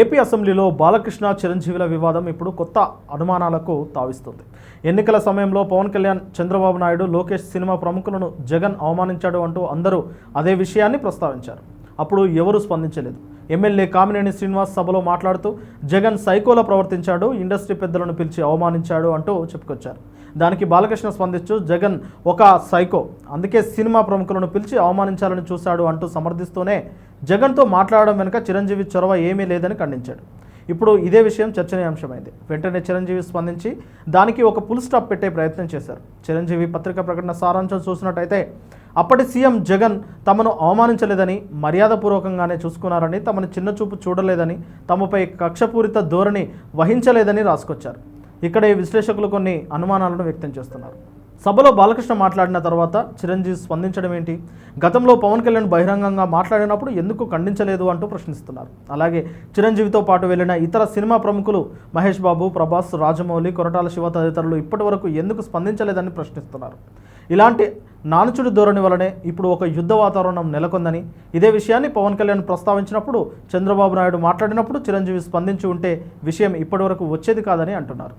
AP అసెంబ్లీలో బాలకృష్ణ చిరంజీవుల వివాదం ఇప్పుడు కొత్త అనుమానాలకు తావిస్తుంది. ఎన్నికల సమయంలో పవన్ కళ్యాణ్ చంద్రబాబు నాయుడు లోకేష్ సినిమా ప్రముఖులను జగన్ అవమానించాడు అంటూ అందరూ అదే విషయాన్ని ప్రస్తావించారు. అప్పుడు ఎవరూ స్పందించలేదు. ఎమ్మెల్యే కామినేని శ్రీనివాస్ సభలో మాట్లాడుతూ జగన్ సైకోలో ప్రవర్తించాడు ఇండస్ట్రీ పెద్దలను పిలిచి అవమానించాడు అంటూ చెప్పుకొచ్చారు. దానికి బాలకృష్ణ స్పందిస్తూ జగన్ ఒక సైకో. అందుకే సినిమా ప్రముఖులను పిలిచి అవమానించాలని చూశాడు అంటూ సమర్థిస్తూనే జగన్తో మాట్లాడడం వెనుక చిరంజీవి చొరవ ఏమీ లేదని ఖండించాడు. ఇప్పుడు ఇదే విషయం చర్చనీయాంశమైంది. వెంటనే చిరంజీవి స్పందించి దానికి ఒక ఫుల్ స్టాప్ పెట్టే ప్రయత్నం చేశారు. చిరంజీవి పత్రికా ప్రకటన సారాంశం చూసినట్టయితే అప్పటి సీఎం జగన్ తమను అవమానించలేదని మర్యాదపూర్వకంగానే చూసుకున్నారని తమను చిన్నచూపు చూడలేదని తమపై కక్షపూరిత ధోరణి వహించలేదని రాసుకొచ్చారు. ఇక్కడ ఈ విశ్లేషకులు కొన్ని అనుమానాలను వ్యక్తం చేస్తున్నారు. సభలో బాలకృష్ణ మాట్లాడిన తర్వాత చిరంజీవి స్పందించడం ఏంటి? గతంలో పవన్ కళ్యాణ్ బహిరంగంగా మాట్లాడినప్పుడు ఎందుకు ఖండించలేదు అంటూ ప్రశ్నిస్తున్నారు. అలాగే చిరంజీవితో పాటు వెళ్ళిన ఇతర సినిమా ప్రముఖులు మహేష్ బాబు ప్రభాస్ రాజమౌళి కొరటాల శివ తదితరులు ఇప్పటి వరకు ఎందుకు స్పందించలేదని ప్రశ్నిస్తున్నారు. ఇలాంటి నానుచుడి ధోరణి వలనే ఇప్పుడు ఒక యుద్ధ వాతావరణం నెలకొందని ఇదే విషయాన్ని పవన్ కళ్యాణ్ ప్రస్తావించినప్పుడు చంద్రబాబు నాయుడు మాట్లాడినప్పుడు చిరంజీవి స్పందించి ఉంటే విషయం ఇప్పటివరకు వచ్చేది కాదని అంటున్నారు.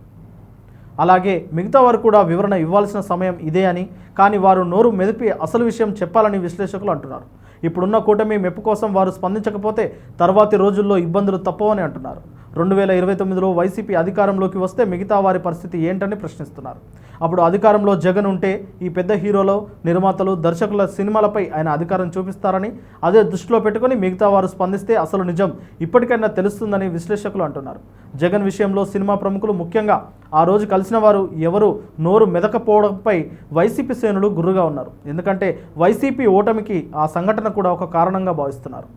అలాగే మిగతా వారు కూడా వివరణ ఇవ్వాల్సిన సమయం ఇదే అని కానీ వారు నోరు మెదిపి అసలు విషయం చెప్పాలని విశ్లేషకులు అంటున్నారు. ఇప్పుడున్న కూటమి మెప్పు కోసం వారు స్పందించకపోతే తర్వాతి రోజుల్లో ఇబ్బందులు తప్పవని అంటున్నారు. రెండు వేల ఇరవై తొమ్మిదిలో వైసీపీ అధికారంలోకి వస్తే మిగతా వారి పరిస్థితి ఏంటని ప్రశ్నిస్తున్నారు. అప్పుడు అధికారంలో జగన్ ఉంటే ఈ పెద్ద హీరోలు నిర్మాతలు దర్శకుల సినిమాలపై ఆయన అధికారం చూపిస్తారని అదే దృష్టిలో పెట్టుకుని మిగతా వారు స్పందిస్తే అసలు నిజం ఇప్పటికైనా తెలుస్తుందని విశ్లేషకులు అంటున్నారు. జగన్ విషయంలో సినిమా ప్రముఖులు ముఖ్యంగా ఆ రోజు కలిసిన వారు ఎవరు నోరు మెదకపోవడంపై వైసీపీ శ్రేణులు గుర్రుగా ఉన్నారు. ఎందుకంటే వైసీపీ ఓటమికి ఆ సంఘటన కూడా ఒక కారణంగా భావిస్తున్నారు.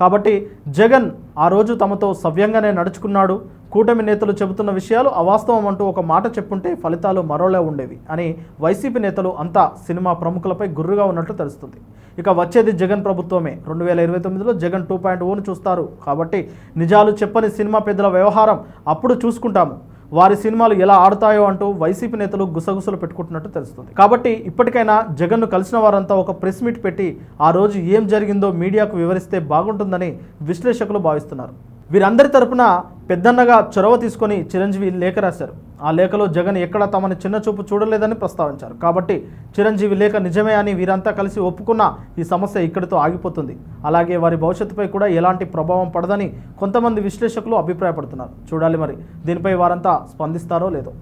కాబట్టి జగన్ ఆ రోజు తమతో సవ్యంగానే నడుచుకున్నాడు. కూటమి నేతలు చెబుతున్న విషయాలు అవాస్తవం అంటూ ఒక మాట చెప్పుంటే ఫలితాలు మరోలా ఉండేవి అని వైసీపీ నేతలు అంతా సినిమా ప్రముఖులపై గుర్రుగా ఉన్నట్లు తెలుస్తుంది. ఇక వచ్చేది జగన్ ప్రభుత్వమే. రెండు వేల ఇరవై తొమ్మిదిలో జగన్ టూ పాయింట్ ఓను చూస్తారు. కాబట్టి నిజాలు చెప్పని సినిమా పెద్దల వ్యవహారం అప్పుడు చూసుకుంటాము. వారి సినిమాలు ఎలా ఆడుతాయో అంటూ వైసీపీ నేతలు గుసగుసలు పెట్టుకుంటున్నట్టు తెలుస్తుంది. కాబట్టి ఇప్పటికైనా జగన్ను కలిసిన వారంతా ఒక ప్రెస్ మీట్ పెట్టి ఆ రోజు ఏం జరిగిందో మీడియాకు వివరిస్తే బాగుంటుందని విశ్లేషకులు భావిస్తున్నారు. వీరందరి తరపున పెద్దన్నగా చొరవ తీసుకొని చిరంజీవి లేఖ రాశారు. ఆ లేఖలో జగన్ ఎక్కడ తమని చిన్న చూపు చూడలేదని ప్రస్తావించారు. కాబట్టి చిరంజీవి లేఖ నిజమే అని వీరంతా కలిసి ఒప్పుకున్న ఈ సమస్య ఇక్కడితో ఆగిపోతుంది. అలాగే వారి భవిష్యత్తుపై కూడా ఎలాంటి ప్రభావం పడదని కొంతమంది విశ్లేషకులు అభిప్రాయపడుతున్నారు. చూడాలి మరి దీనిపై వారంతా స్పందిస్తారో లేదో.